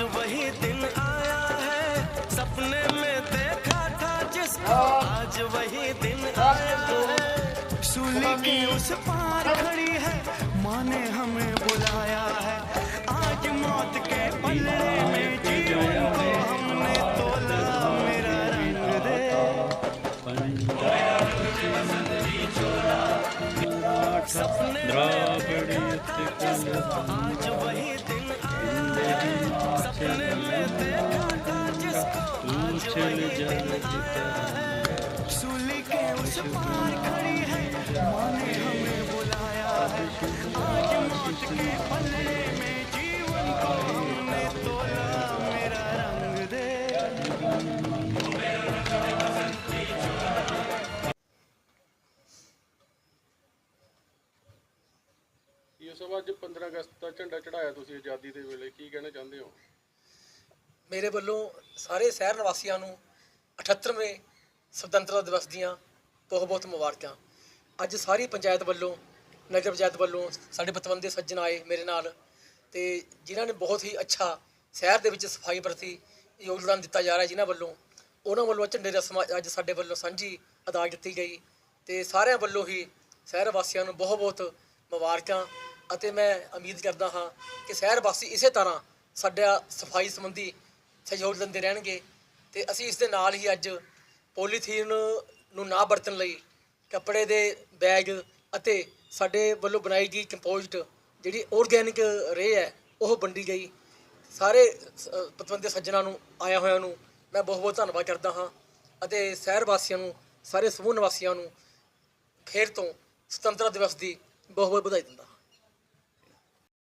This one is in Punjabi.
वही दिन आया है। सपने में देखा था जिसको आज वही दिन आया है। उस पार खड़ी है, माँ ने हमें बुलाया है। आज मौत के पल्ले में जीवन को हमने तोला, मेरा रंग दे। सपने में देखा था जिसको आज वही दिन सूली के उस पार खड़ी है माँ ने हमें बुलाया है आज मौत के पलड़े में जीवन को हमने तोला मेरा रंग दे ਇਹ ਸਭ ਅੱਜ 15 ਅਗਸਤ ਦਾ ਝੰਡਾ ਚੜਾਇਆ ਤੁਸੀਂ ਆਜ਼ਾਦੀ ਦੇ ਵੇਲੇ ਕੀ ਕਹਿਣਾ ਚਾਹੁੰਦੇ ਹੋ ਮੇਰੇ ਵੱਲੋਂ ਸਾਰੇ ਸ਼ਹਿਰ ਨਿਵਾਸੀਆਂ ਨੂੰ 78ਵੇਂ ਸੁਤੰਤਰਤਾ ਦਿਵਸ ਦੀਆਂ ਬਹੁਤ ਬਹੁਤ ਮੁਬਾਰਕਾਂ। ਅੱਜ ਸਾਰੀ ਪੰਚਾਇਤ ਵੱਲੋਂ, ਨਗਰ ਪੰਚਾਇਤ ਵੱਲੋਂ ਸਾਡੇ ਪਤਵੰਦੇ ਸੱਜਣ ਆਏ ਮੇਰੇ ਨਾਲ ਤੇ ਜਿਨ੍ਹਾਂ ਨੇ ਬਹੁਤ ਹੀ ਅੱਛਾ ਸ਼ਹਿਰ ਦੇ ਵਿੱਚ ਸਫ਼ਾਈ ਪ੍ਰਤੀ ਯੋਗਦਾਨ ਦਿੱਤਾ ਜਾ ਰਿਹਾ ਜਿਨ੍ਹਾਂ ਵੱਲੋਂ, ਉਹਨਾਂ ਵੱਲੋਂ ਝੰਡੇ ਰਸਮ ਅੱਜ ਸਾਡੇ ਵੱਲੋਂ ਸਾਂਝੀ ਅਦਾ ਕੀਤੀ ਗਈ ਤੇ ਸਾਰਿਆਂ ਵੱਲੋਂ ਹੀ ਸ਼ਹਿਰ ਵਾਸੀਆਂ ਨੂੰ ਬਹੁਤ ਬਹੁਤ ਮੁਬਾਰਕਾਂ ਅਤੇ ਮੈਂ ਉਮੀਦ ਕਰਦਾ ਹਾਂ ਕਿ ਸ਼ਹਿਰ ਵਾਸੀ ਇਸੇ ਤਰ੍ਹਾਂ ਸਾਡਾ ਸਫ਼ਾਈ ਸੰਬੰਧੀ ਸਹਿਯੋਗ ਦਿੰਦੇ ਰਹਿਣਗੇ ਤੇ ਅਸੀਂ ਇਸ ਦੇ ਨਾਲ ਹੀ ਅੱਜ ਪੋਲੀਥੀਨ ਨੂੰ ਨਾ ਵਰਤਣ ਲਈ ਕੱਪੜੇ ਦੇ ਬੈਗ ਅਤੇ ਸਾਡੇ ਵੱਲੋਂ ਬਣਾਈ ਗਈ ਕੰਪੋਸਟ ਜਿਹੜੀ ਆਰਗੈਨਿਕ ਰੇ ਹੈ, ਉਹ ਵੰਡੀ ਗਈ। ਸਾਰੇ ਸ- ਪਤਵੰਤੇ ਸੱਜਣਾ ਨੂੰ, ਆਇਆ ਹੋਇਆਂ ਨੂੰ ਮੈਂ ਬਹੁਤ ਬਹੁਤ ਧੰਨਵਾਦ ਕਰਦਾ ਹਾਂ ਅਤੇ ਸ਼ਹਿਰ ਵਾਸੀਆਂ ਨੂੰ, ਸਾਰੇ ਸਮੂਹ ਨਿਵਾਸੀਆਂ ਨੂੰ ਫੇਰ ਤੋਂ ਸੁਤੰਤਰਤਾ ਦਿਵਸ ਦੀ ਬਹੁਤ ਬਹੁਤ ਵਧਾਈ ਦਿੰਦਾ।